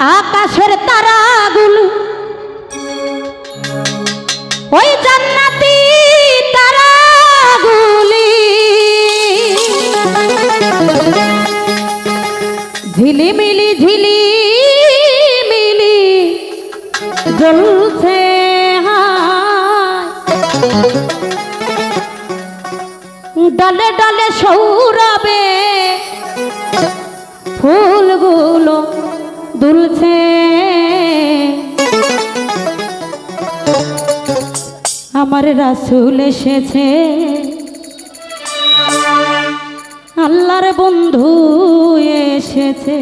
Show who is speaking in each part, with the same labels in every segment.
Speaker 1: আকাশের তারাগুলো ওই জান্নাতি তারাগুলি। ঝিলিমিলি ঝিলি মিলি জ্বলছে ডলে ডলে সৌরবে ফুলগুলো দুলছে। আমার রাসুল এসেছে। আল্লাহর বন্ধু এসেছে।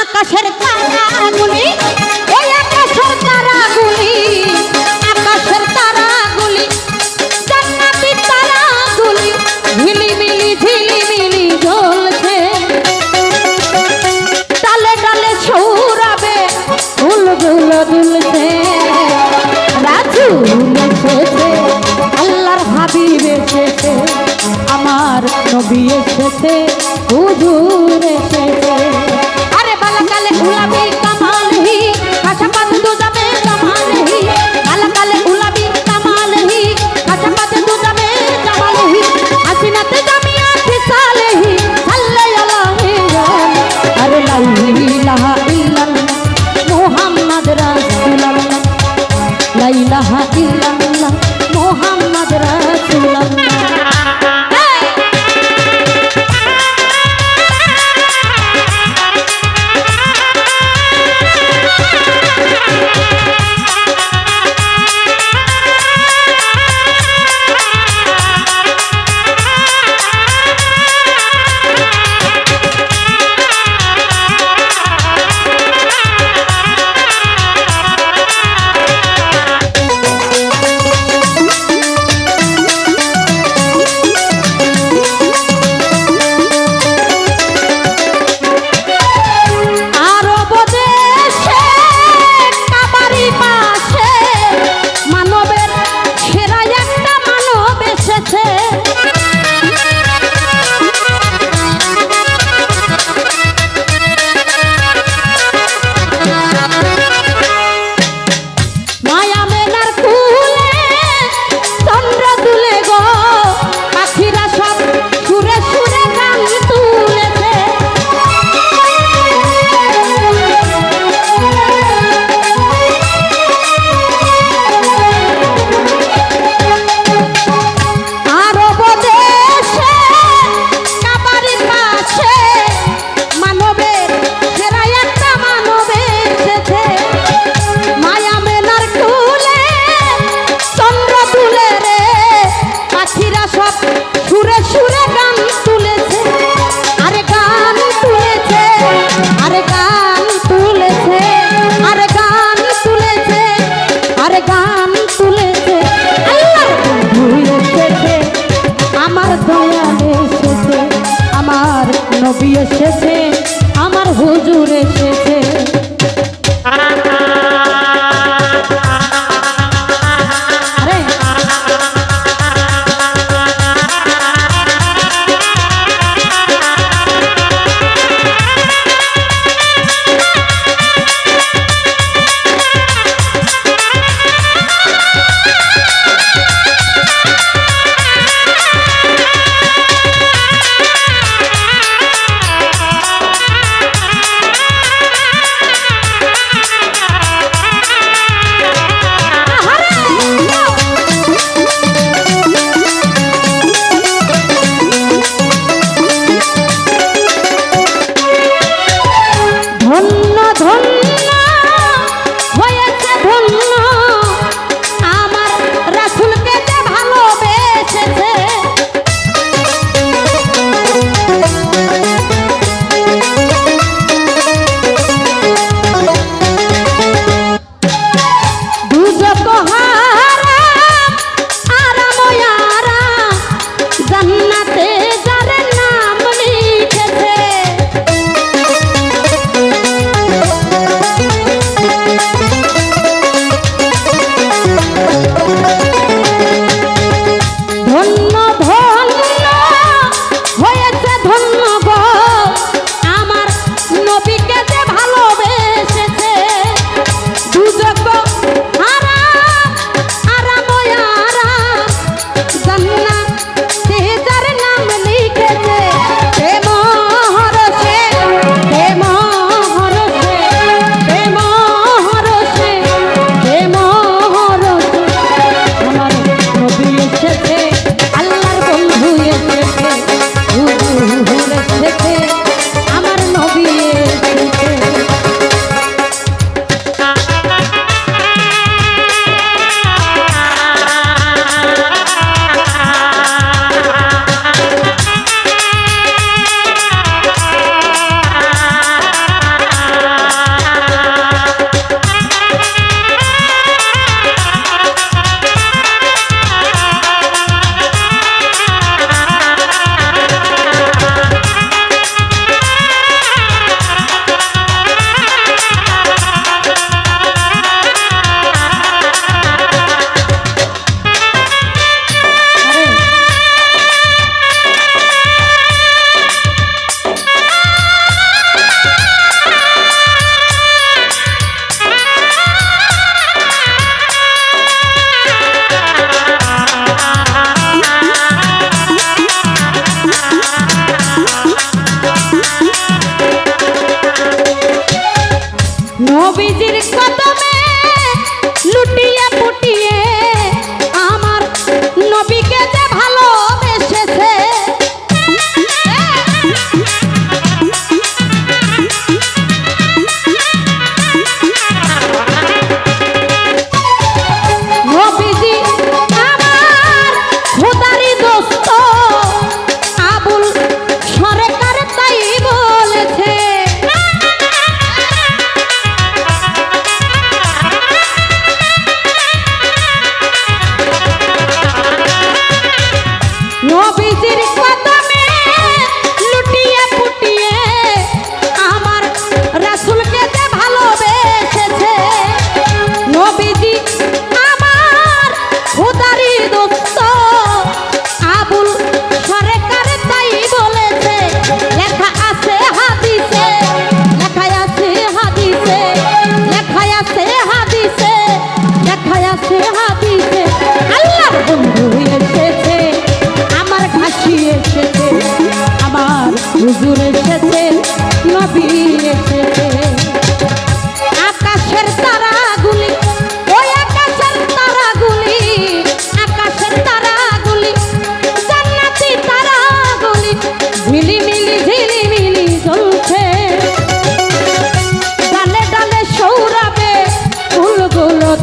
Speaker 1: আকাশের তারা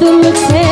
Speaker 1: ডালে